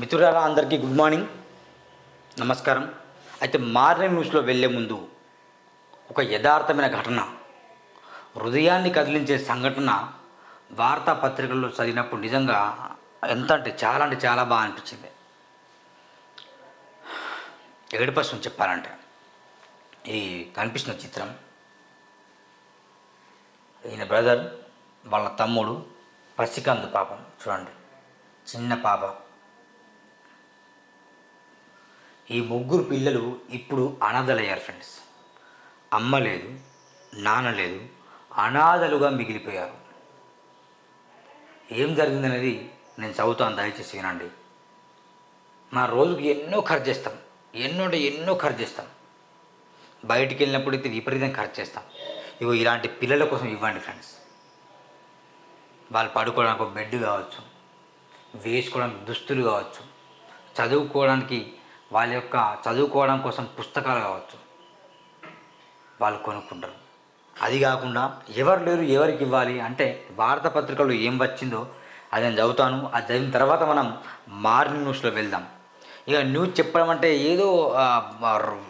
మిత్రులారా అందరికీ good morning. నమస్కారం. అయితే మార్నింగ్ న్యూస్లో వెళ్ళే ముందు ఒక యథార్థమైన ఘటన. హృదయాన్ని కదిలించే సంఘటన వార్తాపత్రికల్లో చదివినప్పుడు నిజంగా ఎంత అంటే చాలా అంటే చాలా బాగా అనిపించింది. ఏడుపస్వం చెప్పాలంటే ఈ కనిపిస్తున్న చిత్రం. ఈయన బ్రదర్ వాళ్ళ తమ్ముడు పసికందు పాపం. చూడండి చిన్న పాప. ఈ ముగ్గురు పిల్లలు ఇప్పుడు అనాథలయ్యారు ఫ్రెండ్స్ అమ్మ లేదు నాన్న లేదు అనాథలుగా మిగిలిపోయారు. ఏం జరిగిందనేది నేను చదువుతాను దయచేసి వినండి. మా రోజుకి ఎన్నో ఖర్చు చేస్తాం ఎన్నో అంటే ఎన్నో ఖర్చు చేస్తాం. బయటికి వెళ్ళినప్పుడు అయితే విపరీతంగా ఖర్చు చేస్తాం. ఇగో ఇలాంటి పిల్లల కోసం ఇవ్వండి ఫ్రెండ్స్ వాళ్ళు పడుకోవడానికి ఒక బెడ్ కావచ్చు వేసుకోవడానికి దుస్తులు కావచ్చు చదువుకోవడానికి వాళ్ళ యొక్క చదువుకోవడం కోసం పుస్తకాలు కావచ్చు. వాళ్ళు కొనుక్కుంటారు. అది కాకుండా ఎవరు లేరు ఎవరికి ఇవ్వాలి అంటే వార్తాపత్రికలు ఏం వచ్చిందో అది నేను చదువుతాను. అది చదివిన తర్వాత మనం మార్నింగ్ న్యూస్లో వెళ్దాం. ఇక న్యూస్ చెప్పడం అంటే ఏదో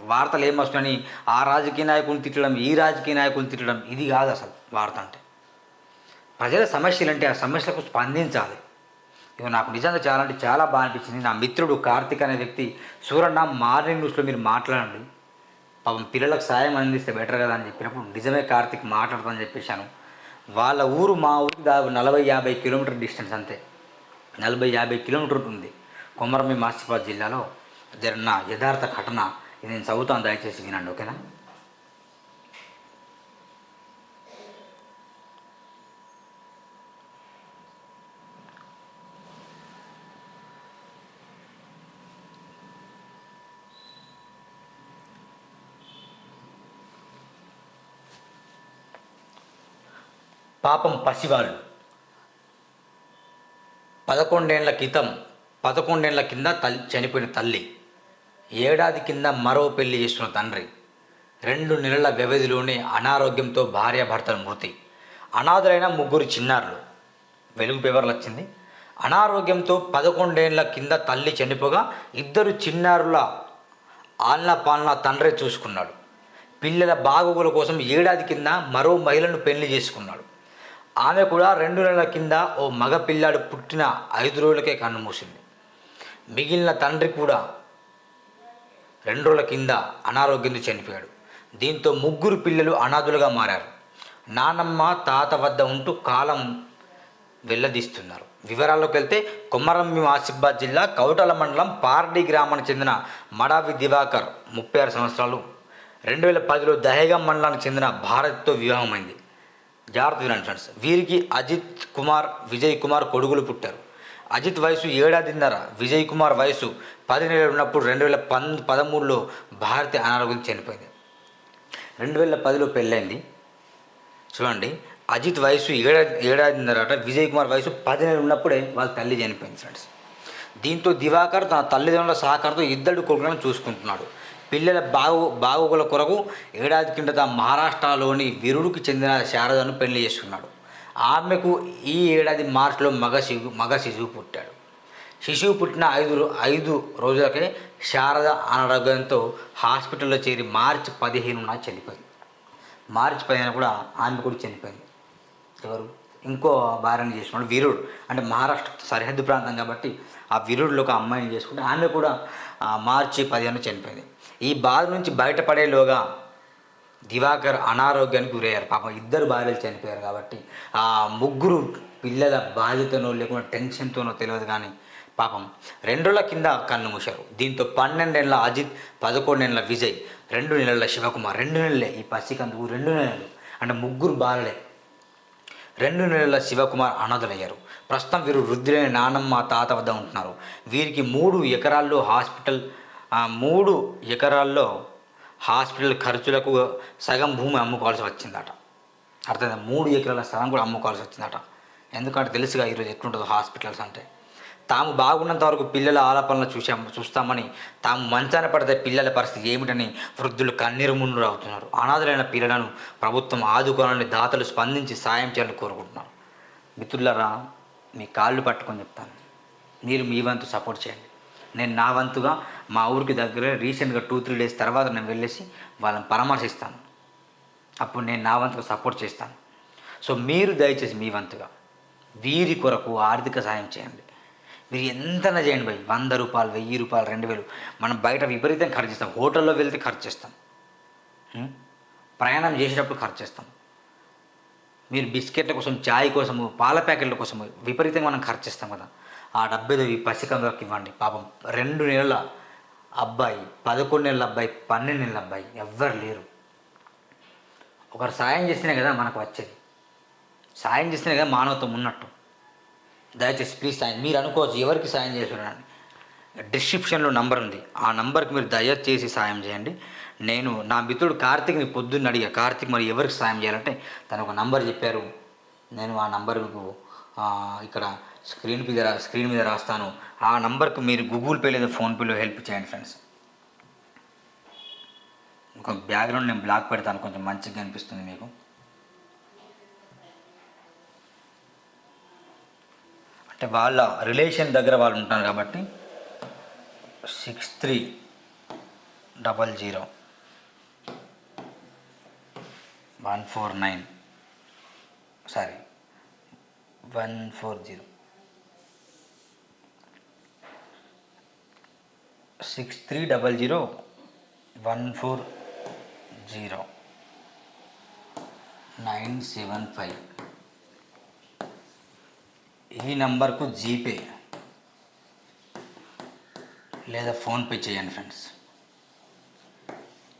వార్తలు ఏం వస్తున్నాయని ఆ రాజకీయ నాయకుని తిట్టడం ఈ రాజకీయ నాయకుని తిట్టడం ఇది కాదు అసలు వార్త అంటే. ప్రజల సమస్యలు అంటే ఆ సమస్యలకు స్పందించాలి. ఇక నాకు నిజంగా చాలా అంటే చాలా బాగా అనిపించింది. నా మిత్రుడు కార్తిక్ అనే వ్యక్తి సూరన్న మార్నింగ్ న్యూస్లో మీరు మాట్లాడండి. పాపం పిల్లలకు సాయం అందిస్తే బెటర్ కదా అని చెప్పినప్పుడు నిజమే కార్తిక్ మాట్లాడతానని చెప్పేశాను. వాళ్ళ ఊరు మా ఊరికి దాదాపు నలభై యాభై కిలోమీటర్ డిస్టెన్స్ అంతే. నలభై యాభై కిలోమీటర్ ఉంటుంది. కొమరమి మాసిఫాబాద్ జిల్లాలో జరిగిన యథార్థ ఘటన ఇది నేను చదువుతాను దయచేసి వినండి ఓకేనా? పాపం పసివాళ్ళు. పదకొండేళ్ళ క్రితం పదకొండేళ్ళ కింద తల్లి చనిపోయిన తల్లి. ఏడాది కింద మరో పెళ్ళి చేసుకున్న తండ్రి. రెండు నెలల వ్యవధిలోనే అనారోగ్యంతో భార్యాభర్తల మృతి. అనాథులైన ముగ్గురు చిన్నారులు. వెలుగు పేపర్లు వచ్చింది. అనారోగ్యంతో పదకొండేళ్ళ కింద తల్లి చనిపోగా ఇద్దరు చిన్నారుల ఆల్నా పాలన తండ్రి చూసుకున్నాడు. పిల్లల బాగోగుల కోసం ఏడాది కింద మరో మహిళను పెళ్ళి చేసుకున్నాడు. ఆమె కూడా రెండు నెలల కింద ఓ మగ పిల్లాడు పుట్టిన ఐదు రోజులకే కన్ను మూసింది. మిగిలిన తండ్రి కూడా రెండు రోజుల కింద అనారోగ్యంతో చనిపోయాడు. దీంతో ముగ్గురు పిల్లలు అనాథులుగా మారారు. నానమ్మ తాత వద్ద ఉంటూ కాలం వెళ్ళదీస్తున్నారు వివరాల్లోకి వెళ్తే కొమరంభీం ఆసిఫాబాద్ జిల్లా కౌటల మండలం పార్డి గ్రామానికి చెందిన మడావి దివాకర్ ముప్పై ఆరు సంవత్సరాలు. రెండు వేల పదిలో దహేగం మండలానికి చెందిన భారత్తో వివాహమైంది. జాగ్రత్త వినండి ఫ్రెండ్స్. వీరికి అజిత్ కుమార్ విజయ్ కుమార్ కొడుకులు పుట్టారు. అజిత్ వయసు ఏడాదిన్నర విజయ్ కుమార్ వయసు పది నెలలు ఉన్నప్పుడు రెండు వేల పన్ పదమూడులో భారతి అనారోగ్యం చనిపోయింది. రెండు వేల పదిలో పెళ్ళైంది. చూడండి అజిత్ వయసు ఏడాది ఏడాదిన్నరట విజయ్ కుమార్ వయసు పది నెలలు ఉన్నప్పుడే వాళ్ళ తల్లి చనిపోయింది ఫ్రెండ్స్. దీంతో దివాకర్ తన తల్లిదండ్రుల సహకారంతో ఇద్దరు కొడుకులను చూసుకుంటున్నాడు. పిల్లల బాగు బాగోగుల కొరకు ఏడాది కిందట మహారాష్ట్రలోని విరుడుకు చెందిన శారదను పెళ్ళి చేసుకున్నాడు. ఆమెకు ఈ ఏడాది మార్చిలో మగ శిశు మగ శిశువు పుట్టాడు. శిశువు పుట్టిన ఐదు ఐదు రోజులకే శారద అనారోగ్యంతో హాస్పిటల్లో చేరి మార్చి పదిహేనున చనిపోయింది. మార్చి పదిహేను కూడా ఆమె కూడా చనిపోయింది. ఎవరు? ఇంకో భార్యను చేసుకున్నాడు వీరుడు. అంటే మహారాష్ట్ర సరిహద్దు ప్రాంతం కాబట్టి ఆ వీరుడిలో ఒక అమ్మాయిని చేసుకుంటే ఆమె కూడా మార్చి పదిహేను చనిపోయింది. ఈ బాధ నుంచి బయటపడేలోగా దివాకర్ అనారోగ్యానికి గురయ్యారు. పాపం ఇద్దరు భార్యలు చనిపోయారు కాబట్టి ఆ ముగ్గురు పిల్లల బాధ్యతనో లేకుండా టెన్షన్తోనో తెలియదు కానీ పాపం రెండోళ్ళ కింద కన్ను మూశారు. దీంతో పన్నెండేళ్ళ అజిత్ పదకొండేళ్ళ విజయ్ రెండు నెలల శివకుమార్ రెండు నెలలే ఈ పసికందుకు రెండు నెలలు అంటే ముగ్గురు బాలలే రెండు నెలల శివకుమార్ అనాథలయ్యారు. ప్రస్తుతం వీరు వృద్ధులైన నానమ్మ తాత వద్ద ఉంటున్నారు. వీరికి మూడు ఎకరాల్లో హాస్పిటల్ ఆ, మూడు ఎకరాల్లో హాస్పిటల్ ఖర్చులకు సగం భూమి అమ్ముకోవాల్సి వచ్చిందట. అర్థమైందా? మూడు ఎకరాల స్థలం కూడా అమ్ముకోవాల్సి వచ్చిందట. ఎందుకంటే తెలుసుగా ఈరోజు ఎట్లుంటుందో హాస్పిటల్స్ అంటే. తాము బాగున్నంత వరకు పిల్లల ఆలాపనలు చూసాం చూస్తామని తాము మంచాన పడితే పిల్లల పరిస్థితి ఏమిటని వృద్ధులు కన్నీరు మున్నురు అవుతున్నారు అనాథలైన పిల్లలను ప్రభుత్వం ఆదుకోవాలని దాతలు స్పందించి సాయం చేయాలని కోరుకుంటున్నారు. మిత్రులరా మీ కాళ్ళు పట్టుకొని చెప్తాను. మీరు మీ వంతు సపోర్ట్ చేయండి. నేను నా వంతుగా మా ఊరికి దగ్గర రీసెంట్గా టూ త్రీ డేస్ తర్వాత నేను వెళ్ళేసి వాళ్ళని పరామర్శిస్తాను. అప్పుడు నేను నా వంతుగా సపోర్ట్ చేస్తాను. సో మీరు దయచేసి మీ వంతుగా వీరి కొరకు ఆర్థిక సాయం చేయండి. మీరు ఎంతనా చేయండి భయ్. వంద రూపాయలు వెయ్యి రూపాయలు రెండు వేలు. మనం బయట విపరీతం ఖర్చు చేస్తాం. హోటల్లో వెళ్తే ఖర్చు చేస్తాం. ప్రయాణం చేసేటప్పుడు ఖర్చు చేస్తాం. మీరు బిస్కెట్ల కోసం చాయ్ కోసము పాల ప్యాకెట్ల కోసము విపరీతంగా మనం ఖర్చు చేస్తాం కదా. ఆ డబ్బేదో ఈ పసికంలోకి ఇవ్వండి. పాపం రెండు నెలల అబ్బాయి పదకొండు నెలల అబ్బాయి పన్నెండు నెలల అబ్బాయి ఎవ్వరు లేరు. ఒకరు సాయం చేస్తేనే కదా మనకు వచ్చేది. సాయం చేస్తేనే కదా మానవత్వం ఉన్నట్టు. దయచేసి ప్లీజ్ సాయం మీరు అనుకోవచ్చు ఎవరికి సాయం చేస్తున్నారని డిస్క్రిప్షన్లో నంబర్ ఉంది. ఆ నంబర్కి మీరు దయచేసి సాయం చేయండి. నేను నా మిత్రుడు కార్తిక్ని పొద్దున్న అడిగా కార్తిక్ మరి ఎవరికి సాయం చేయాలంటే? తను ఒక నంబర్ చెప్పారు. నేను ఆ నంబర్ మీకు ఇక్కడ స్క్రీన్ మీద స్క్రీన్ మీద రాస్తాను. ఆ నంబర్కి మీరు గూగుల్ పే లేదా ఫోన్పేలో హెల్ప్ చేయండి ఫ్రెండ్స్. ఒక బ్యాక్గ్రౌండ్ నేను బ్లాక్ పెడతాను కొంచెం మంచిగా అనిపిస్తుంది మీకు. అంటే వాళ్ళ రిలేషన్ దగ్గర వాళ్ళు ఉంటారు కాబట్టి six three double zero one four nine sorry one four zero. Six three double zero one four zero nine seven five. ఈ నంబర్కు జీపే లేదా ఫోన్పే చేయండి ఫ్రెండ్స్.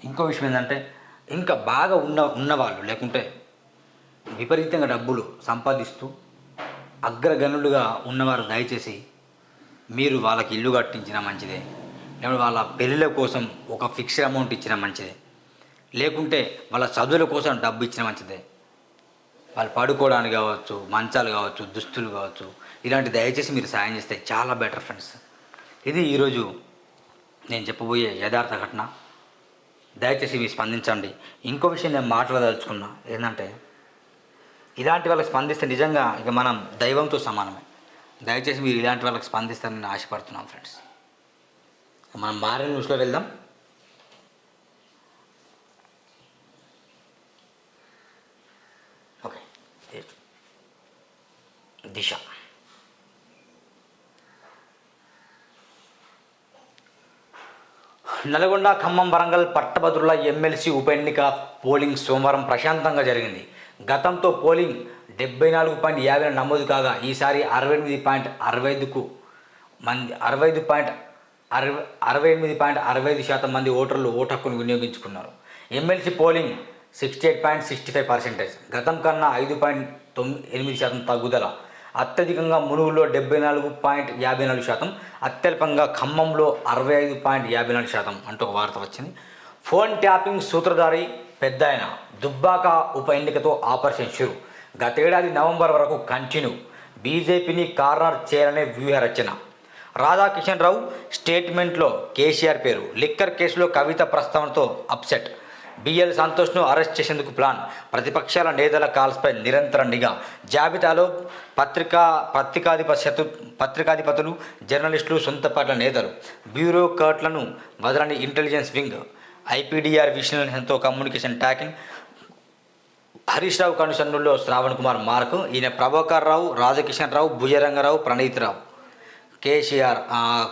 ఇంకో విషయం ఏంటంటే ఇంకా బాగా ఉన్న ఉన్నవాళ్ళు లేకుంటే విపరీతంగా డబ్బులు సంపాదిస్తూ అగ్రగణులుగా ఉన్నవారు దయచేసి మీరు వాళ్ళకి ఇల్లు కట్టించినా మంచిదే. లేకుంటే వాళ్ళ పెళ్ళిళ్ళ కోసం ఒక ఫిక్స్డ్ అమౌంట్ ఇచ్చినా మంచిదే. లేకుంటే వాళ్ళ చదువుల కోసం డబ్బు ఇచ్చిన మంచిదే. వాళ్ళు పడుకోవడానికి కావచ్చు మంచాలు కావచ్చు దుస్తులు కావచ్చు ఇలాంటి దయచేసి మీరు సాయం చేస్తే చాలా బెటర్ ఫ్రెండ్స్ ఇది ఈరోజు నేను చెప్పబోయే యథార్థ ఘటన. దయచేసి మీరు స్పందించండి. ఇంకో విషయం నేను మాట్లాడదలుచుకున్నా. ఏంటంటే ఇలాంటి వాళ్ళకి స్పందిస్తే నిజంగా ఇక మనం దైవంతో సమానమే. దయచేసి మీరు ఇలాంటి వాళ్ళకి స్పందిస్తారని నేను ఆశపడుతున్నాం ఫ్రెండ్స్ మనం మారిన న్యూస్లో వెళ్దాం. ఓకే దిశ. నల్గొండ ఖమ్మం వరంగల్ పట్టభద్రుల ఎమ్మెల్సీ ఉప ఎన్నిక పోలింగ్ సోమవారం ప్రశాంతంగా జరిగింది. గతంతో పోలింగ్ డెబ్బై నాలుగు పాయింట్ యాభై నమోదు కాగా ఈసారి అరవై ఎనిమిది పాయింట్ అరవై ఐదుకు మంది అరవై ఐదు పాయింట్ అరవై అరవై ఎనిమిది పాయింట్ అరవై ఐదు శాతం మంది ఓటర్లు ఓటు హక్కును వినియోగించుకున్నారు. MLC polling sixty eight point sixty five percentage. గతం కన్నా ఐదు పాయింట్ తొమ్మిది ఎనిమిది శాతం తగ్గుదల. అత్యధికంగా మునుగులో డెబ్బై నాలుగు పాయింట్ యాభై నాలుగు శాతం. అత్యల్పంగా ఖమ్మంలో అరవై ఐదు పాయింట్ యాభై నాలుగు శాతం అంటూ ఒక వార్త వచ్చింది. ఫోన్ ట్యాపింగ్ సూత్రధారి పెద్ద ఆయన. దుబ్బాక ఉప ఎన్నికతో ఆపరేషన్ షురు. గతేడాది నవంబర్ వరకు కంటిన్యూ. బీజేపీని కార్నర్ చేయాలనే వ్యూహ రచన రాధాకిషన్ రావు స్టేట్మెంట్లో కేసీఆర్ పేరు లిక్కర్ కేసులో కవిత ప్రస్తావనతో అప్సెట్. బిఎల్ సంతోష్ను అరెస్ట్ చేసేందుకు ప్లాన్. ప్రతిపక్షాల నేతల కాల్స్పై నిరంతర నిఘా. జాబితాలో పత్రికా పత్రికాధిపతి పత్రికాధిపతులు జర్నలిస్టులు సొంత పార్టీల నేతలు. బ్యూరోక్రాట్లను వదలని ఇంటెలిజెన్స్ వింగ్. ఐపీడీఆర్ విజిలెన్స్తో కమ్యూనికేషన్ ట్యాకింగ్. హరీష్ రావు కనుసన్నుల్లో శ్రావణ్ కుమార్ మార్క్. ఈయన ప్రభాకర్ రావు రాధాకిషన్ రావు భుజరంగరావు ప్రణీత్ రావు. కేసీఆర్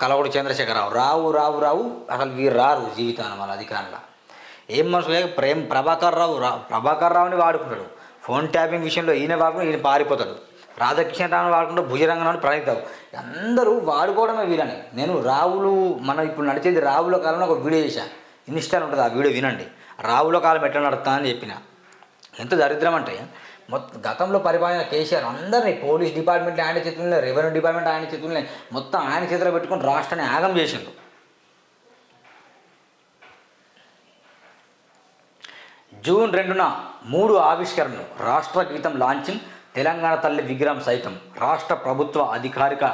కలవడు చంద్రశేఖరరావు. రావు రావు రావు. అసలు వీరు రారు జీవితాన్ని వాళ్ళ అధికారంలో. ఏం మనుషులే ప్రేమ్ ప్రభాకర్ రావు రా ప్రభాకర్ రావుని వాడుకుంటాడు. ఫోన్ ట్యాపింగ్ విషయంలో ఈయన వాడుకుని ఈయన పారిపోతాడు. రాధాకృష్ణ రావుని వాడుకుంటాడు భుజరంగరావుని ప్రణీత్ అందరూ వాడుకోవడమే వీరని నేను రావులు మనం ఇప్పుడు నడిచేది రావుల కాలంలో ఒక వీడియో చేశాను ఇన్స్టాల్ ఉంటుంది ఆ వీడియో వినండి. రావుల కాలం ఎట్లా నడుతా అని చెప్పిన. ఎంత దరిద్రం అంటే మొత్తం గతంలో పరిపాలన కేసీఆర్ అందరినీ పోలీస్ డిపార్ట్మెంట్ ఆయన చేతుల్లో రెవెన్యూ డిపార్ట్మెంట్ ఆయన చేతుల్లో మొత్తం ఆయన చేతిలో పెట్టుకుని రాష్ట్రాన్ని ఆగం చేసిండు. జూన్ రెండున మూడు ఆవిష్కరణలు రాష్ట్ర గీతం లాంచింగ్ తెలంగాణ తల్లి విగ్రహం సైతం రాష్ట్ర ప్రభుత్వ అధికారిక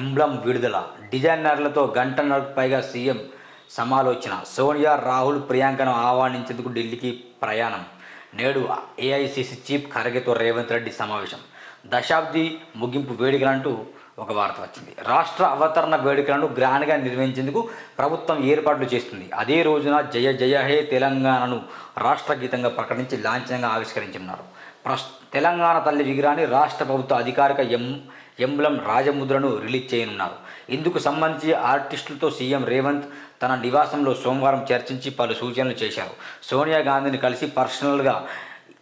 ఎంబ్లం విడుదల డిజైనర్లతో గంటన్నరకు పైగా సీఎం సమాలోచన సోనియా రాహుల్ ప్రియాంకను ఆహ్వానించేందుకు ఢిల్లీకి ప్రయాణం. నేడు ఏఐసిసి చీఫ్ ఖర్గేతో రేవంత్ రెడ్డి సమావేశం. దశాబ్ది ముగింపు వేడుకలంటూ ఒక వార్త వచ్చింది. రాష్ట్ర అవతరణ వేడుకలను గ్రాండ్గా నిర్వహించేందుకు ప్రభుత్వం ఏర్పాట్లు చేస్తుంది. అదే రోజున జయ జయ హే తెలంగాణను రాష్ట్ర గీతంగా ప్రకటించి లాంఛనంగా ఆవిష్కరించున్నారు ప్రస్ తెలంగాణ తల్లి విగ్రహాన్ని రాష్ట్ర ప్రభుత్వ అధికారిక ఎం ఎంబ్లం రాజముద్రను రిలీజ్ చేయనున్నారు. ఇందుకు సంబంధించి ఆర్టిస్టులతో సీఎం రేవంత్ తన నివాసంలో సోమవారం చర్చించి పలు సూచనలు చేశారు. సోనియా గాంధీని కలిసి పర్సనల్గా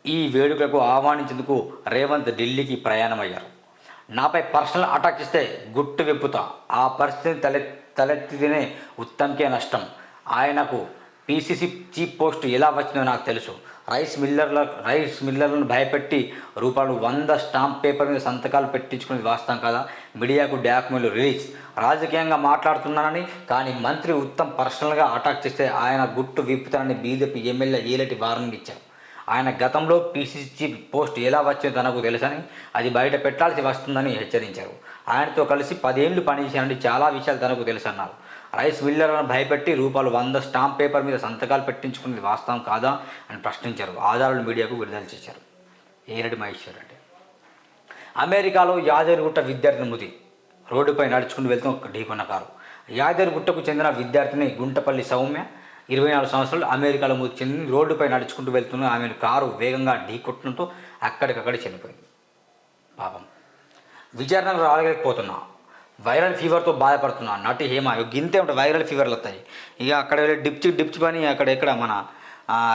ఈ వేడుకలకు ఆహ్వానించేందుకు రేవంత్ ఢిల్లీకి ప్రయాణమయ్యారు. నాపై పర్సనల్ అటాక్ ఇస్తే గుట్టు విప్పుతా. ఆ పరిస్థితిని తలె తలెత్తితేనే ఉత్తమ్కే నష్టం. ఆయనకు పీసీసీ చీఫ్ పోస్ట్ ఎలా వచ్చిందో నాకు తెలుసు. రైస్ మిల్లర్ల రైస్ మిల్లర్లను భయపెట్టి రూపాయలు వంద స్టాంప్ పేపర్ మీద సంతకాలు పెట్టించుకునేది వాస్తవం కదా? మీడియాకు డాక్యుమెంట్లు రిలీజ్. రాజకీయంగా మాట్లాడుతున్నానని కానీ మంత్రి ఉత్తమ్ పర్సనల్గా అటాక్ చేస్తే ఆయన గుట్టు విప్పుతానని బీజేపీ ఎమ్మెల్యే ఏలటి వార్నింగ్ ఇచ్చారు. ఆయన గతంలో పీసీసీ చీఫ్ పోస్ట్ ఎలా వచ్చిందో తనకు తెలుసని అది బయట పెట్టాల్సి వస్తుందని హెచ్చరించారు. ఆయనతో కలిసి పదేళ్ళు పనిచేశానని చాలా విషయాలు తనకు తెలుసన్నారు. రైస్ మిల్లర్లను భయపెట్టి రూపాయలు వంద స్టాంప్ పేపర్ మీద సంతకాలు పెట్టించుకునేది వాస్తవం కాదా అని ప్రశ్నించారు. ఆధారాలు మీడియాకు విడుదల చేశారు. ఏరటి మహేశ్వర్ రెడ్డి. అమెరికాలో యాదగిరిగుట్ట విద్యార్థిని మృతి రోడ్డుపై నడుచుకుని వెళ్తూ ఒక ఢీకొన్న కారు. యాదగిరిగుట్టకు చెందిన విద్యార్థిని గుంటపల్లి సౌమ్య ఇరవై నాలుగు సంవత్సరాలు అమెరికాలో మృతి చెంది రోడ్డుపై నడుచుకుంటూ వెళ్తున్న ఆమెను కారు వేగంగా ఢీకొట్టడంతో అక్కడికక్కడే చనిపోయింది. పాపం. విచారణకు రాలేకపోతున్నా. వైరల్ ఫీవర్తో బాధపడుతున్నా. నటి హేమ గింతే ఉంటాయి వైరల్ ఫీవర్లు వస్తాయి. ఇక అక్కడ వెళ్ళి డిప్చి డిప్చి పని అక్కడ ఎక్కడ? మన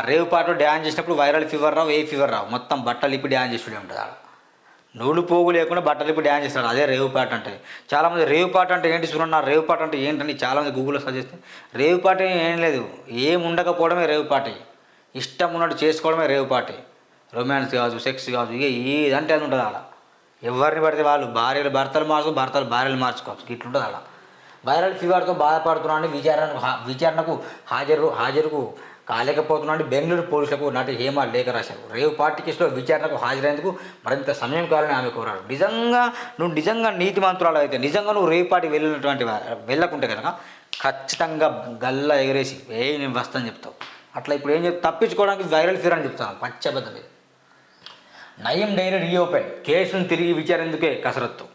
రేవు పాటలో డ్యాన్స్ చేసినప్పుడు వైరల్ ఫీవర్ రావు ఏ ఫీవర్ రావు? మొత్తం బట్టలు ఇప్పి డ్యాన్స్ చేసి ఉంటుంది ఆడ? నూలు పోగు లేకుండా బట్టలు ఇప్పి డ్యాన్స్ చేస్తాడు. అదే రేవు పాట అంటే. చాలామంది రేవు పాట అంటే ఏంటి చూడండి రేవు పాట అంటే ఏంటని చాలామంది గూగుల్లో సర్చ్ చేస్తే రేవు పాట ఏం లేదు. ఏం ఉండకపోవడమే రేవు పాటే. ఇష్టం ఉన్నట్టు చేసుకోవడమే రేవు పాటే. రొమాన్స్ కావచ్చు సెక్స్ కావచ్చు ఇక ఏదంటే అది ఉంటుంది ఆడ. ఎవరిని పడితే వాళ్ళు భార్యలు భర్తలు మార్చుకో భర్తలు భార్యలు మార్చుకోవచ్చు ఇట్లుంటుంది అలా. వైరల్ ఫీవర్తో బాధపడుతున్నాడని విచారణకు విచారణకు హాజరు హాజరుకు కాలేకపోతున్నాడు బెంగళూరు పోలీసులకు నటి హేమ లేఖ రాశారు. రేవు పార్టీ కేసులో విచారణకు హాజరైనందుకు మరింత సమయం కావాలని ఆమె కోరారు. నిజంగా నువ్వు నిజంగా నీతిమంతురాలు అయితే నిజంగా నువ్వు రేవు పార్టీ వెళ్ళినటువంటి వెళ్ళకుంటే కనుక ఖచ్చితంగా గల్లా ఎగరేసి ఏ నేను వస్తాను చెప్తావు. అట్లా ఇప్పుడు ఏం చెప్తా తప్పించుకోవడానికి వైరల్ ఫీవర్ అని చెప్తాను పచ్చబద్ధం ఇది. నయం డైరీ రీఓపెన్. కేసును తిరిగి విచారేందుకే కసరత్తు.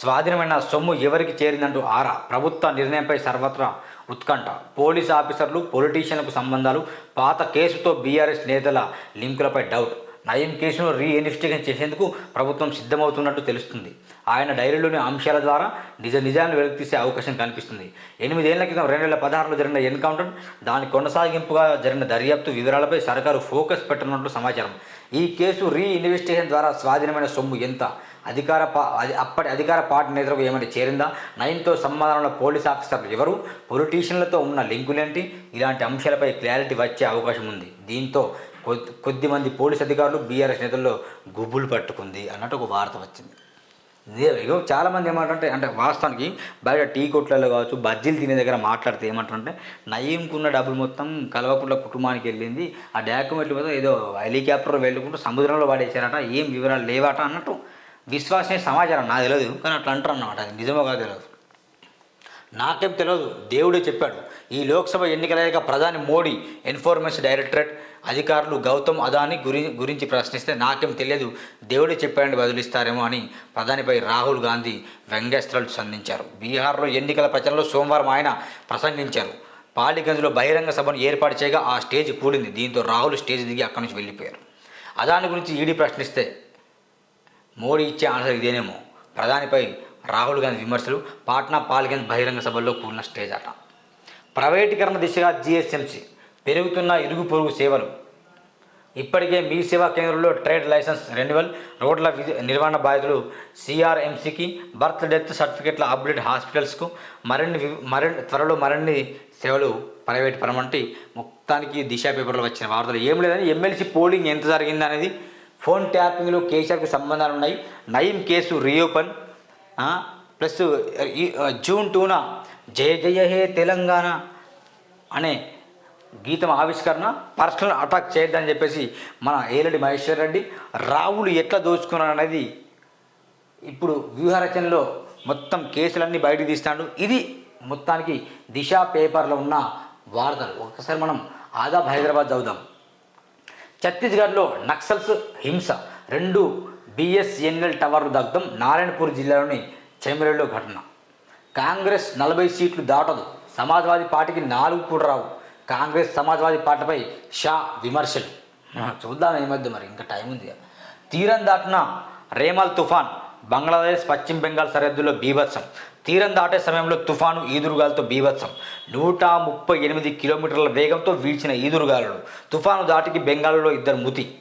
స్వాధీనమైన సొమ్ము ఎవరికి చేరిందంటూ ఆరా. ప్రభుత్వ నిర్ణయంపై సర్వత్రా ఉత్కంఠ. పోలీస్ ఆఫీసర్లు పొలిటీషియన్లకు సంబంధాలు పాత కేసుతో బీఆర్ఎస్ నేతల లింకులపై డౌట్. నయం కేసును రీ ఇన్వెస్టిగేషన్ చేసేందుకు ప్రభుత్వం సిద్ధమవుతున్నట్టు తెలుస్తుంది. ఆయన డైరీలోని అంశాల ద్వారా నిజ నిజాన్ని వెలికితీసే అవకాశం కనిపిస్తుంది. ఎనిమిదేళ్ళ క్రితం రెండు వేల పదహారులో జరిగిన ఎన్కౌంటర్ దాని కొనసాగింపుగా జరిగిన దర్యాప్తు వివరాలపై సర్కారు ఫోకస్ పెట్టనున్నట్లు సమాచారం. ఈ కేసు రీ ఇన్వెస్టిగేషన్ ద్వారా స్వాధీనమైన సొమ్ము ఎంత? అధికార పా అది అప్పటి అధికార పార్టీ నేతలకు ఏమైనా చేరిందా? నయంతో సంబంధంలో పోలీస్ ఆఫీసర్లు ఎవరు? పొలిటీషియన్లతో ఉన్న లింకులేంటి? ఇలాంటి అంశాలపై క్లారిటీ వచ్చే అవకాశం ఉంది. దీంతో కొద్ది కొద్ది మంది పోలీస్ అధికారులు బీఆర్ఎస్ నేతల్లో గుబులు పట్టుకుంది అన్నట్టు ఒక వార్త వచ్చింది. ఇగో చాలామంది ఏమంటారంటే అంటే వాస్తవానికి బయట టీ కొట్లలో కావచ్చు బజ్జీలు తినే దగ్గర మాట్లాడితే ఏమంటారంటే నయ్యంకున్న డబ్బులు మొత్తం కలవకుండా కుటుంబానికి వెళ్ళింది ఆ డాక్యుమెంట్లు మీద ఏదో హెలికాప్టర్ వెళ్ళకుండా సముద్రంలో పడేసారట ఏం వివరాలు లేవట అన్నట్టు విశ్వాసమే సమాచారం నాకు తెలియదు కానీ అట్లా అంటారు అన్నమాట అది నిజమో కాదు తెలియదు నాకేం తెలియదు దేవుడే చెప్పాడు ఈ లోక్సభ ఎన్నికలయ్యాక ప్రధాని మోడీ ఇన్ఫర్మేషన్ డైరెక్టరేట్ అధికారులు గౌతమ్ అదాని గురి గురించి ప్రశ్నిస్తే నాకేం తెలియదు దేవుడు చెప్పాడని బదులిస్తారేమో అని ప్రధానిపై రాహుల్ గాంధీ వ్యంగ్యాస్త్రాలు సంధించారు. బీహార్లో ఎన్నికల ప్రచారంలో సోమవారం ఆయన ప్రసంగించారు. పాలిగంజ్లో బహిరంగ సభను ఏర్పాటు చేయగా ఆ స్టేజ్ కూలింది. దీంతో రాహుల్ స్టేజ్ దిగి అక్కడి నుంచి వెళ్ళిపోయారు. అదాని గురించి ఈడీ ప్రశ్నిస్తే మోడీ ఇచ్చే ఆన్సర్ ఇదేనేమో. ప్రధానిపై రాహుల్ గాంధీ విమర్శలు పాట్నా పాల్గంజ్ బహిరంగ సభల్లో కూలిన స్టేజ్ అట. ప్రైవేటీకరణ దిశగా జిఎస్ఎంసి పెరుగుతున్న ఇరుగు పొరుగు సేవలు. ఇప్పటికే మీ సేవా కేంద్రంలో ట్రేడ్ లైసెన్స్ రెన్యువల్ రోడ్ల నిర్వహణ బాధ్యతలు సిఆర్ఎంసీకి బర్త్ డెత్ సర్టిఫికెట్ల అప్డేట్ హాస్పిటల్స్కు మరిన్ని మరిన్ని త్వరలో మరిన్ని సేవలు ప్రైవేట్ పరమంటి మొత్తానికి దిశ పేపర్లో వచ్చిన వార్తలు. ఏం లేదని ఎమ్మెల్సీ పోలింగ్ ఎంత జరిగింది అనేది ఫోన్ ట్యాపింగ్లో కేసీఆర్కి సంబంధాలు ఉన్నాయి. నయీం కేసు రీఓపెన్ ప్లస్ ఈ జూన్ టూన జయ జయ హే తెలంగాణ అనే గీతం ఆవిష్కరణ పర్సనల్ అటాక్ చేయొద్దని చెప్పేసి మన ఏలడి మహేశ్వర్ రెడ్డి రావులు ఎట్లా దోచుకున్నాడు అనేది ఇప్పుడు వ్యూహరచనలో మొత్తం కేసులన్నీ బయటకు తీస్తాడు. ఇది మొత్తానికి దిశ పేపర్లో ఉన్న వార్తలు. ఒకసారి మనం ఆదాబ్ హైదరాబాద్ చదువుదాం. ఛత్తీస్గఢ్లో నక్సల్స్ హింస. రెండు బిఎస్ఎన్ఎల్ టవర్లు దగ్ధం నారాయణపూర్ జిల్లాలోని చెమిరెడ్డిలో ఘటన. కాంగ్రెస్ నలభై సీట్లు దాటదు. సమాజ్వాదీ పార్టీకి నాలుగు కూడా రావు. కాంగ్రెస్ సమాజ్వాదీ పార్టీపై షా విమర్శలు. చూద్దాం ఈ మధ్య మరి ఇంకా టైం ఉంది. తీరం దాటిన రేమల్ తుఫాన్ బంగ్లాదేశ్ పశ్చిమ బెంగాల్ సరిహద్దులో బీభత్సం. తీరం దాటే సమయంలో తుఫాను ఈదురుగాలతో బీభత్సం. నూట ముప్పై ఎనిమిది కిలోమీటర్ల వేగంతో వీచిన ఈదురుగాలులు. తుఫాను దాటికి బెంగాల్లో ఇద్దరు మృతి.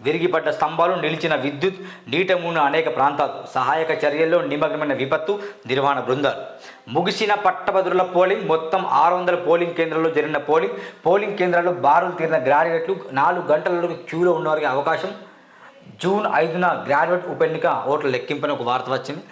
విరిగిపడ్డ స్తంభాలు నిలిచిన విద్యుత్ నీట మూన అనేక ప్రాంతాలు. సహాయక చర్యల్లో నిమగ్నమైన విపత్తు నిర్వహణ బృందాలు. ముగిసిన పట్టభద్రుల పోలింగ్ మొత్తం ఆరు వందల పోలింగ్ కేంద్రాల్లో జరిగిన పోలింగ్. పోలింగ్ కేంద్రాల్లో బారులు తీరిన గ్రాడ్యుయేట్లు నాలుగు గంటల క్యూలో ఉన్నవారికి అవకాశం. జూన్ ఐదున గ్రాడ్యుయేట్ ఉప ఎన్నిక ఓట్ల లెక్కింపని ఒక వార్త వచ్చింది.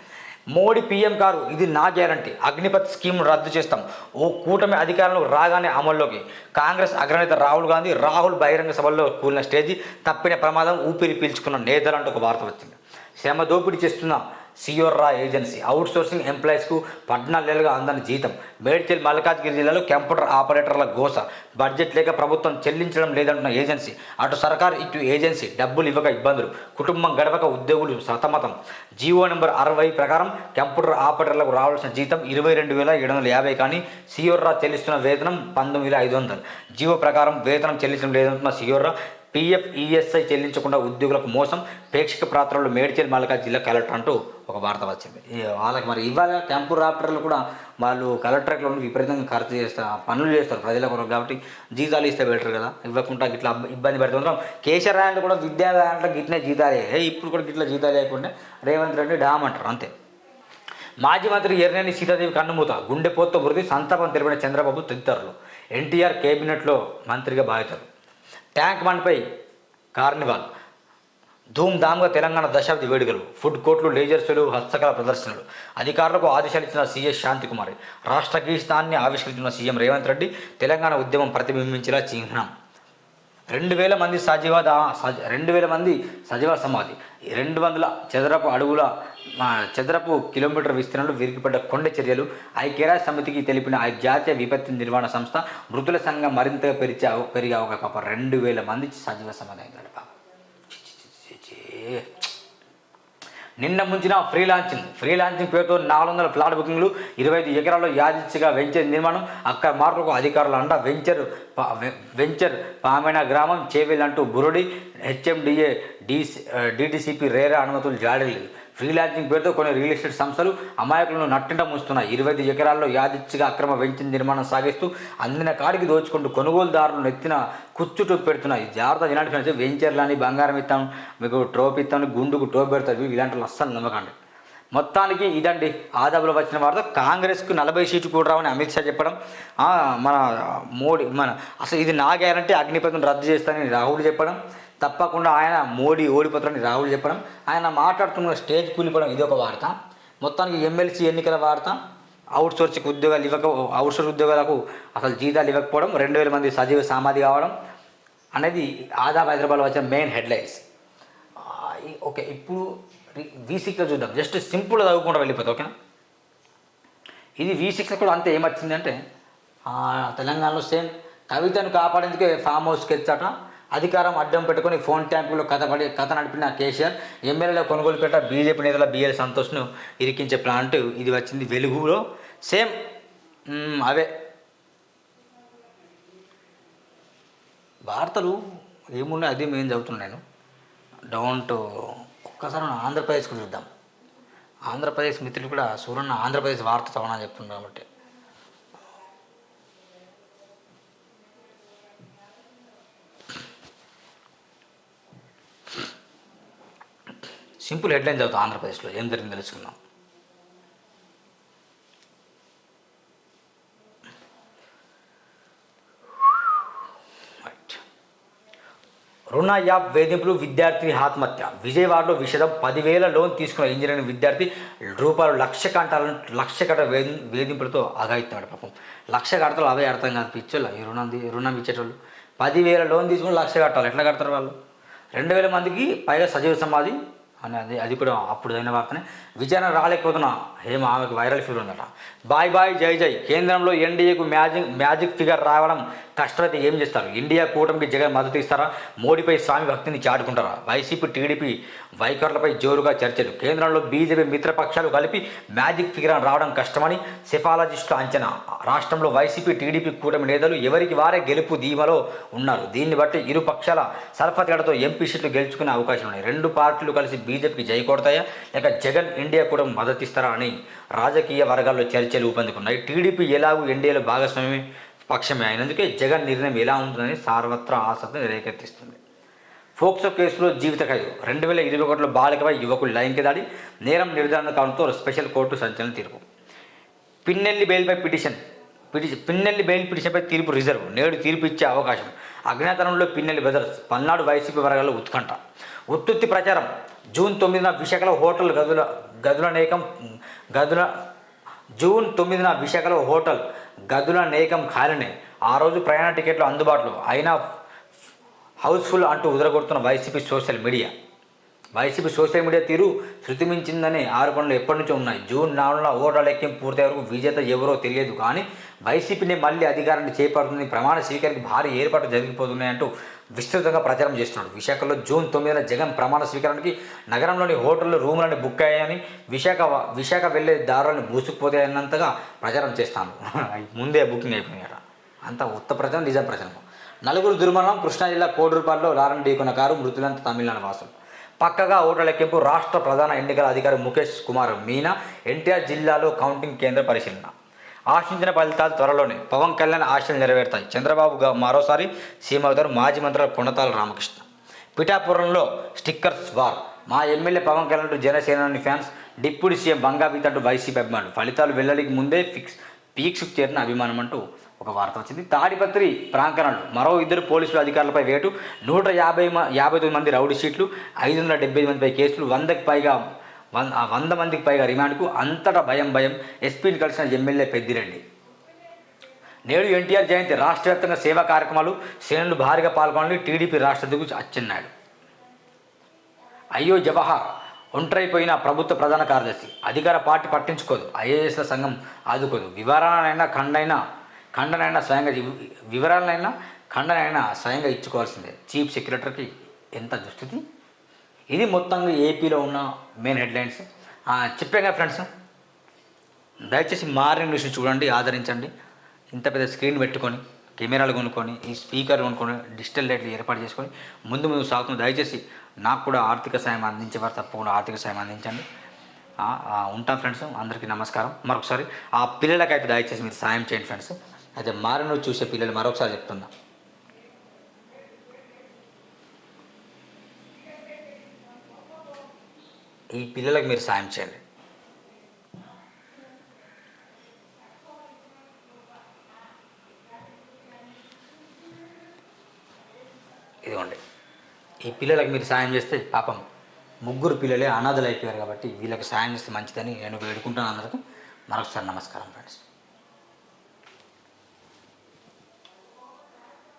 మోడీ పీఎం గారు ఇది నా గ్యారంటీ. అగ్నిపథ్ స్కీమ్ను రద్దు చేస్తాం. ఓ కూటమి అధికారంలో రాగానే అమల్లోకి. కాంగ్రెస్ అగ్రనేత రాహుల్ గాంధీ రాహుల్ బహిరంగ సభల్లో కూలిన స్టేజీ తప్పిన ప్రమాదం ఊపిరి పీల్చుకున్న నేతలంటూ ఒక వార్త వచ్చింది. శ్రమ దోపిడీ చేస్తున్న సియోర్రా ఏజెన్సీ. అవుట్ సోర్సింగ్ ఎంప్లాయీస్కు పద్నాలుగేళ్ళుగా అందని జీతం. మేడ్చల్ మల్కాజ్గిరి జిల్లాలో కంప్యూటర్ ఆపరేటర్ల గోస. బడ్జెట్ లేక ప్రభుత్వం చెల్లించడం లేదంటున్న ఏజెన్సీ. అటు సర్కార్ ఇటు ఏజెన్సీ. డబ్బులు ఇవ్వక ఇబ్బందులు. కుటుంబం గడవక ఉద్యోగులు సతమతం. జీవో నెంబర్ అరవై ప్రకారం కంప్యూటర్ ఆపరేటర్లకు రావాల్సిన జీతం ఇరవై రెండు వేల ఏడు వందల యాభై కానీ సియోర్రా చెల్లిస్తున్న వేతనం పంతొమ్మిది వేల ఐదు వందలు. జీవో ప్రకారం వేతనం చెల్లించడం లేదంటున్న సియోర్రా పీఎఫ్ ఈఎస్ఐ చెల్లించకుండా ఉద్యోగులకు మోసం ప్రేక్షక పాత్రలు మేడ్చల్ మల్కా జిల్లా కలెక్టర్ అంటూ ఒక వార్త వచ్చింది. వాళ్ళకి మరి ఇవాళ టెంపో రాపటర్లు కూడా వాళ్ళు కలెక్టరేట్లో విపరీతంగా ఖర్చు చేస్తారు పనులు చేస్తారు ప్రజల కొరకు కాబట్టి జీతాలు ఇస్తే బెటర్ కదా. ఇవ్వకుండా ఇట్లా ఇబ్బంది పెడుతుంటాం కేసీఆర్ అంటే కూడా విద్యా దాంట్లో గిట్లనే జీతాలే ఇప్పుడు కూడా గిట్ల జీతాలు లేకుండా రేవంత్ రెడ్డి డామ్ అంటారు అంతే. మాజీ మంత్రి ఎర్రనేని సీతాదేవి కన్నుమూత గుండెపోతతో మృతి సంతాపం తెలిపిన చంద్రబాబు తదితరులు. ఎన్టీఆర్ కేబినెట్లో మంత్రిగా బాధితులు ట్యాంక్ బండ్పై కార్నివాల్. ధూమ్ధామ్గా తెలంగాణ దశాబ్ది వేడుకలు ఫుడ్ కోర్టులు లేజర్ షోలు హస్తకళ ప్రదర్శనలు. అధికారులకు ఆదేశాలు ఇచ్చిన సీఎస్ శాంతికుమారి. రాష్ట్ర గీతాన్ని ఆవిష్కరించిన సీఎం రేవంత్ రెడ్డి తెలంగాణ ఉద్యమం ప్రతిబింబించేలా చిహ్నం. రెండు వేల మంది సజీవ దా రెండు వేల మంది సజీవ సమాధి. రెండు వందల చదరపు అడుగుల చదరపు కిలోమీటర్ విస్తీర్ణంలో విరిగిపడ్డ కొండ చర్యలు ఐక్యరాజ్య సమితికి తెలిపిన ఆ జాతీయ విపత్తి నిర్వహణ సంస్థ మృతుల సంఘం మరింతగా పెరిచే పెరిగే ఒక పాప రెండు వేల మంది సజీవ సమాధానం పాప. నిన్న ముంచిన ఫ్రీ లాంచింగ్ ఫ్రీ లాంచింగ్ పేరుతో నాలుగు వందల ఫ్లాట్ బుకింగ్లు ఇరవై ఐదు ఎకరాల్లో యాదిచ్చిగా వెంచర్ నిర్మాణం అక్కడ మార్పులకు అధికారులు అండ వెంచర్ వెంచర్ పామెన గ్రామం చేవేలంటూ బురుడి హెచ్ఎండిఏ డిసి డిటిసిపి రేరా అనుమతులు జారీ లేదు ఫ్రీ పేరుతో కొన్ని రియల్ ఎస్టేట్ సంస్థలు అమాయకులను నట్టింట ముంచుతున్నాయి ఇరవై ఐదు ఎకరాల్లో యాదిచ్చిగా అక్రమ వెంచిన నిర్మాణం సాగిస్తూ అందిన కాడికి దోచుకుంటూ కొనుగోలుదారులను నెత్తిన కుచ్చుటు పెడుతున్నాయి. జాగ్రత్త ఇలాంటి ఫ్రెండ్స్ వెంచర్లని బంగారం ఇస్తాం మీకు ట్రోప్ ఇస్తాం గుండుకు ట్రోఫీ పెడతారు ఇలాంటి అస్సలు నమ్మకండి. మొత్తానికి ఇదండి ఆదాపులో వచ్చిన వారితో. కాంగ్రెస్కు నలభై సీట్లు కూడా రావని అమిత్ షా చెప్పడం. మన మోడీ మన అసలు ఇది నా గ్యారంటీ అగ్నిపథం రద్దు చేస్తానని రాహుల్ చెప్పడం. తప్పకుండా ఆయన మోడీ ఓడిపోతారని రాహుల్ చెప్పడం ఆయన మాట్లాడుతున్న స్టేజ్ కూలిపోవడం ఇది ఒక వార్త. మొత్తానికి ఎమ్మెల్సీ ఎన్నికల వార్త అవుట్ ఉద్యోగాలు ఇవ్వక అవుట్ సోర్స్ ఉద్యోగాలకు అసలు జీతాలు ఇవ్వకపోవడం రెండు వేల మంది సజీవ సమాధి కావడం అనేది ఆదాబ్ హైదరాబాద్లో వచ్చిన మెయిన్ హెడ్లైన్స్ ఓకే ఇప్పుడు వి చూద్దాం. జస్ట్ సింపుల్గా చదువుకుంటూ వెళ్ళిపోతుంది ఓకేనా? ఇది వి కూడా అంతే ఏమొచ్చిందంటే తెలంగాణలో సేమ్ కవితను కాపాడేందుకే ఫామ్ హౌస్కి స్కెచ్ అధికారం అడ్డం పెట్టుకొని ఫోన్ ట్యాంకులో కథ పడి కథ నడిపిన కేసీఆర్ ఎమ్మెల్యేల కొనుగోలు పెట్ట బీజేపీ నేతల బిఎల్ సంతోష్ను ఇరికించే ప్లాంట్ ఇది వచ్చింది వెలుగులో. సేమ్ అవే. వార్తలు ఏమున్నాయి? అది మేము చదువుతున్నాను నేను. టు ఒక్కసారి మనం ఆంధ్రప్రదేశ్కి చూద్దాం. ఆంధ్రప్రదేశ్ మిత్రులు కూడా సూరన్న ఆంధ్రప్రదేశ్ వార్త చదవనని చెప్తున్నారు కాబట్టి. సింపుల్ హెడ్లైన్ చదువుతాం ఆంధ్రప్రదేశ్లో ఏం జరిగింది తెలుసుకుందాం. రుణ యాప్ వేధింపులు విద్యార్థి ఆత్మహత్య. విజయవాడలో విషదం పదివేల లోన్ తీసుకున్న ఇంజనీరింగ్ విద్యార్థి రూపాయలు లక్ష కట్టాలని లక్ష కట్ట వేధి వేధింపులతో ఆగాయిస్తున్నాడు పాపం. లక్ష కడతారు అవే అర్థం కాదు పిచ్చోళ్ళు ఈ రుణం రుణం ఇచ్చేటోళ్ళు. పదివేల లోన్ తీసుకుని లక్ష కట్టాలి ఎట్లా కడతారు వాళ్ళు? రెండు వేల మందికి పైగా సజీవ సమాధి అని అది అది కూడా అప్పుడు అయిన వార్తనే. విజయనగరం రాలేకపోతున్నా. ఏమో ఆమెకు వైరల్ ఫీవర్ ఉందట. బాయ్ బాయ్ జై జై. కేంద్రంలో ఎన్డీఏకు మ్యాజిక్ మ్యాజిక్ ఫిగర్ రావడం కష్టమైతే ఏం చేస్తారు? ఇండియా కూటమికి జగన్ మద్దతు ఇస్తారా? మోడీపై స్వామి భక్తిని చాటుకుంటారా? వైసీపీ టీడీపీ వైఖరులపై జోరుగా చర్చలు. కేంద్రంలో బీజేపీ మిత్రపక్షాలు కలిపి మ్యాజిక్ ఫిగర్ రావడం కష్టమని సెఫాలజిస్టుల అంచనా. రాష్ట్రంలో వైసీపీ టీడీపీ కూటమి నేతలు ఎవరికి వారే గెలుపు ధీమలో ఉన్నారు? దీన్ని బట్టి ఇరు పక్షాల సల్ఫతేడతో ఎంపీ సీట్లు గెలుచుకునే అవకాశం ఉన్నాయి. రెండు పార్టీలు కలిసి బీజేపీకి జై కొడతాయా? లేక జగన్ ఇండియా కూడా మద్దతిస్తారా అని రాజకీయ వర్గాల్లో చర్చలు ఊపందుకున్నాయి. టీడీపీ ఎలాగూ ఎన్డీఏలో భాగస్వామ్యం పక్షమే అయినందుకే జగన్ నిర్ణయం ఎలా ఉంటుందని సార్వత్రా ఆసక్తిని రేకెత్తిస్తుంది. ఫోక్సో కేసులో జీవిత ఖైదు. రెండు వేల ఇరవై ఒకటిలో బాలికపై యువకులు లైంగిక దాడి నేరం నిర్ధారణ కావడంతో స్పెషల్ కోర్టు సంచలన తీర్పు. పిన్నెల్లి బెయిల్పై పిటిషన్ పిటిషన్ పిన్నెల్లి బెయిల్ పిటిషన్పై తీర్పు రిజర్వ్. నేడు తీర్పు ఇచ్చే అవకాశం. అజ్ఞాతనంలో పిన్నెల్లి బ్రదర్స్ పల్నాడు వైసీపీ వర్గాల్లో ఉత్కంఠ. ఉత్తుత్తి ప్రచారం. జూన్ తొమ్మిదిన విశాఖలో హోటల్ గదుల గదుల నేకం గదుల జూన్ తొమ్మిదిన విశాఖలో హోటల్ గదుల నేకం ఖాళీనే. ఆ రోజు ప్రయాణ టికెట్లు అందుబాటులో. అయినా హౌస్ఫుల్ అంటూ ఉదరగొడుతున్న YCP social media. YCP social media తీరు శృతిమించిందనే ఆరోపణలు ఎప్పటి నుంచో ఉన్నాయి. జూన్ నాలుగున ఓట్ల లెక్కింపు పూర్తయ్యే వరకు విజేత ఎవరో తెలియదు కానీ వైసీపీని మళ్ళీ అధికారాన్ని చేపడుతుంది ప్రమాణ స్వీకారానికి భారీ ఏర్పాట్లు జరిగిపోతున్నాయంటూ విస్తృతంగా ప్రచారం చేస్తున్నాడు. విశాఖలో జూన్ తొమ్మిదిన జగన్ ప్రమాణ స్వీకారానికి నగరంలోని హోటళ్ళు రూములని బుక్ అయ్యాయని విశాఖ విశాఖ వెళ్ళే దారులను మూసుకుపోతాయన్నంతగా ప్రచారం చేస్తాను. ముందే బుకింగ్ అయిపోయినారు అంత ఉత్త ప్రచారం నిజం ప్రచారం. నలుగురు దుర్మరణం కృష్ణా జిల్లా కోడూరుపాడులో లారన్ ఢీకొన్న కారు మృతులంతా తమిళనాడు వాసులు. పక్కగా ఓట్ల లెక్కింపు రాష్ట్ర ప్రధాన ఎన్నికల అధికారి ముఖేష్ కుమార్ మీనా ఎన్టీఆర్ జిల్లాలో కౌంటింగ్ కేంద్ర పరిశీలన. ఆశించిన ఫలితాలు త్వరలోనే. పవన్ కళ్యాణ్ ఆశలు నెరవేరుతాయి. చంద్రబాబు మరోసారి సీఎం అవుతారు మాజీ మంత్రి కొండతాల రామకృష్ణ. పిఠాపురంలో స్టిక్కర్స్ వార్. మా MLA Pawan Kalyan Janasenani fans deputy CM బంగాబీత్ అంటూ వైసీపీ అభిమానులు. ఫలితాలు వెల్లడికి ముందే ఫిక్స్. పీక్స్కు చేరిన అభిమానం అంటూ ఒక వార్త వచ్చింది. తాడిపత్రి ప్రాంకణలు మరో ఇద్దరు పోలీసులు అధికారులపై వేటు. నూట యాభై యాభై తొమ్మిది మంది రౌడీ షీట్లు ఐదు వందల డెబ్బై మందిపై కేసులు వందకి పైగా వంద మందికి పైగా రిమాండ్కు అంతటా భయం భయం. ఎస్పీని కలిసిన ఎమ్మెల్యే పెద్దిరెడ్డి. నేడు ఎన్టీఆర్ జయంతి రాష్ట్ర వ్యాప్తంగా సేవా కార్యక్రమాలు శ్రేణులు భారీగా పాల్గొనాలని టీడీపీ రాష్ట్ర అధ్యక్షుడు అచ్చెన్నాయుడు. అయ్యో జవహర్ ఒంటరైపోయిన ప్రభుత్వ ప్రధాన కార్యదర్శి. అధికార పార్టీ పట్టించుకోదు. ఐఏఎస్ల సంఘం ఆదుకోదు. వివరాలైనా ఖండైనా ఖండనైనా స్వయంగా వివరాలనైనా ఖండనైనా స్వయంగా ఇచ్చుకోవాల్సిందే. చీఫ్ సెక్రటరీకి ఎంత దుస్థితి ఇది మొత్తంగా ఏపీలో ఉన్న మెయిన్ హెడ్లైన్స్. చెప్పాగా ఫ్రెండ్స్. దయచేసి మార్నింగ్ న్యూస్ చూడండి ఆదరించండి. ఇంత పెద్ద స్క్రీన్ పెట్టుకొని కెమెరాలు కొనుక్కొని ఈ స్పీకర్ కొనుక్కొని డిజిటల్ లైట్లు ఏర్పాటు చేసుకొని ముందు ముందు సాగుతుంది దయచేసి నాకు కూడా ఆర్థిక సాయం అందించేవారు తప్పకుండా ఆర్థిక సాయం అందించండి. ఉంటాం ఫ్రెండ్స్. అందరికీ నమస్కారం. మరొకసారి ఆ పిల్లలకైతే దయచేసి మీరు సాయం చేయండి ఫ్రెండ్స్. అయితే మారను చూసే పిల్లలు మరొకసారి చెప్తున్నా. ఈ పిల్లలకు మీరు సాయం చేయండి. ఇదిగోండి. ఈ పిల్లలకు మీరు సాయం చేస్తే పాపం ముగ్గురు పిల్లలే అనాథలు అయిపోయారు కాబట్టి వీళ్ళకి సాయం చేస్తే మంచిదని నేను వేడుకుంటాను అందరికీ మరొకసారి నమస్కారం ఫ్రెండ్స్.